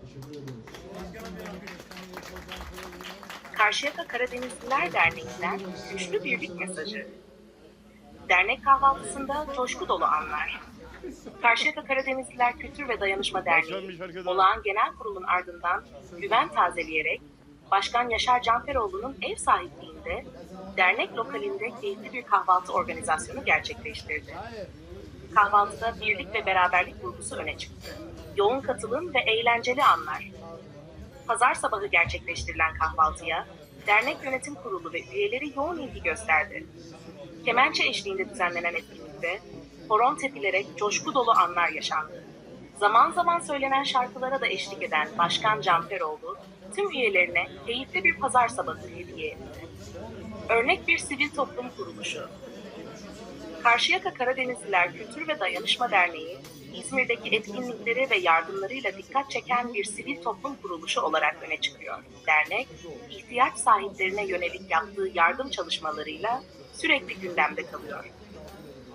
Teşekkür ederim. Karşıyaka Karadenizliler Derneği'nden güçlü birlik mesajı. Dernek kahvaltısında coşku dolu anlar. Karşıyaka Karadenizliler Kültür ve Dayanışma Derneği, olağan genel kurulun ardından güven tazeleyerek Başkan Yaşar Canferoğlu'nun ev sahipliğinde dernek lokalinde keyifli bir kahvaltı organizasyonu gerçekleştirdi. Kahvaltıda birlik ve beraberlik vurgusu öne çıktı. Yoğun katılım ve eğlenceli anlar. Pazar sabahı gerçekleştirilen kahvaltıya dernek yönetim kurulu ve üyeleri yoğun ilgi gösterdi. Kemençe eşliğinde düzenlenen etkinlikte horon tepilerek coşku dolu anlar yaşandı. Zaman zaman söylenen şarkılara da eşlik eden Başkan Canferoğlu tüm üyelerine keyifli bir pazar sabahı hediye etti. Örnek bir sivil toplum kuruluşu. Karşıyaka Karadenizliler Kültür ve Dayanışma Derneği, İzmir'deki etkinlikleri ve yardımlarıyla dikkat çeken bir sivil toplum kuruluşu olarak öne çıkıyor. Dernek, ihtiyaç sahiplerine yönelik yaptığı yardım çalışmalarıyla sürekli gündemde kalıyor.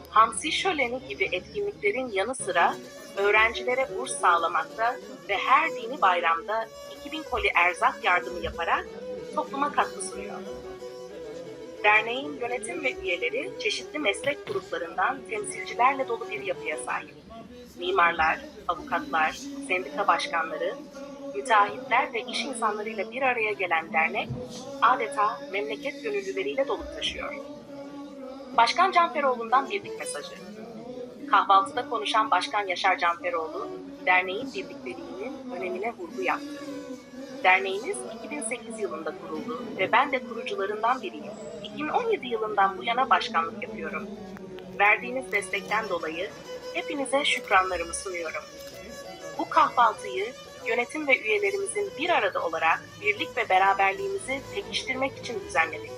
Hamsi Şöleni gibi etkinliklerin yanı sıra öğrencilere burs sağlamakta ve her dini bayramda 2000 koli erzak yardımı yaparak topluma katkı sunuyor. Derneğin yönetim ve üyeleri çeşitli meslek gruplarından temsilcilerle dolu bir yapıya sahip. Mimarlar, avukatlar, sendika başkanları, müteahhitler ve iş insanlarıyla bir araya gelen dernek adeta memleket gönüllüleriyle dolup taşıyor. Başkan Canferoğlu'ndan birlik mesajı. Kahvaltıda konuşan Başkan Yaşar Canferoğlu, derneğin birlikteliğinin önemine vurgu yaptı. Derneğimiz 2008 yılında kuruldu ve ben de kurucularından biriyim. 2017 yılından bu yana başkanlık yapıyorum. Verdiğiniz destekten dolayı hepinize şükranlarımı sunuyorum. Bu kahvaltıyı yönetim ve üyelerimizin bir arada olarak birlik ve beraberliğimizi pekiştirmek için düzenledik.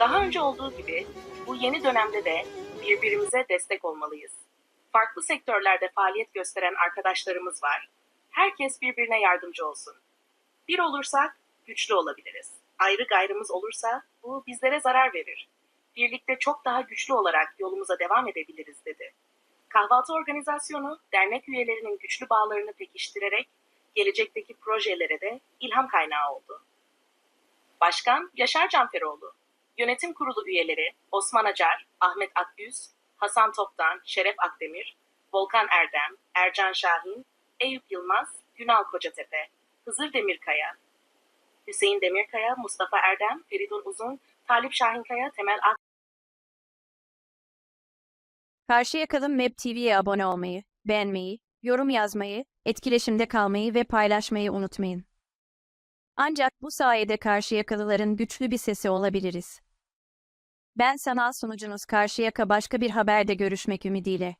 Daha önce olduğu gibi bu yeni dönemde de birbirimize destek olmalıyız. Farklı sektörlerde faaliyet gösteren arkadaşlarımız var. Herkes birbirine yardımcı olsun. Bir olursak güçlü olabiliriz. Ayrı gayrımız olursa bu bizlere zarar verir. Birlikte çok daha güçlü olarak yolumuza devam edebiliriz dedi. Kahvaltı organizasyonu dernek üyelerinin güçlü bağlarını pekiştirerek gelecekteki projelere de ilham kaynağı oldu. Başkan Yaşar Canferoğlu, yönetim kurulu üyeleri Osman Acar, Ahmet Akgüz, Hasan Toptan, Şeref Akdemir, Volkan Erdem, Ercan Şahin, Eyüp Yılmaz, Günal Kocatepe, Hızır Demirkaya, Hüseyin Demirkaya, Mustafa Erdem, Feridun Uzun, Talip Şahinkaya, Temel Ak Karşıyaka'nın Map TV'ye abone olmayı, beğenmeyi, yorum yazmayı, etkileşimde kalmayı ve paylaşmayı unutmayın. Ancak bu sayede Karşıyakalıların güçlü bir sesi olabiliriz. Ben sanal sunucunuz Karşıyaka başka bir haberde görüşmek ümidiyle.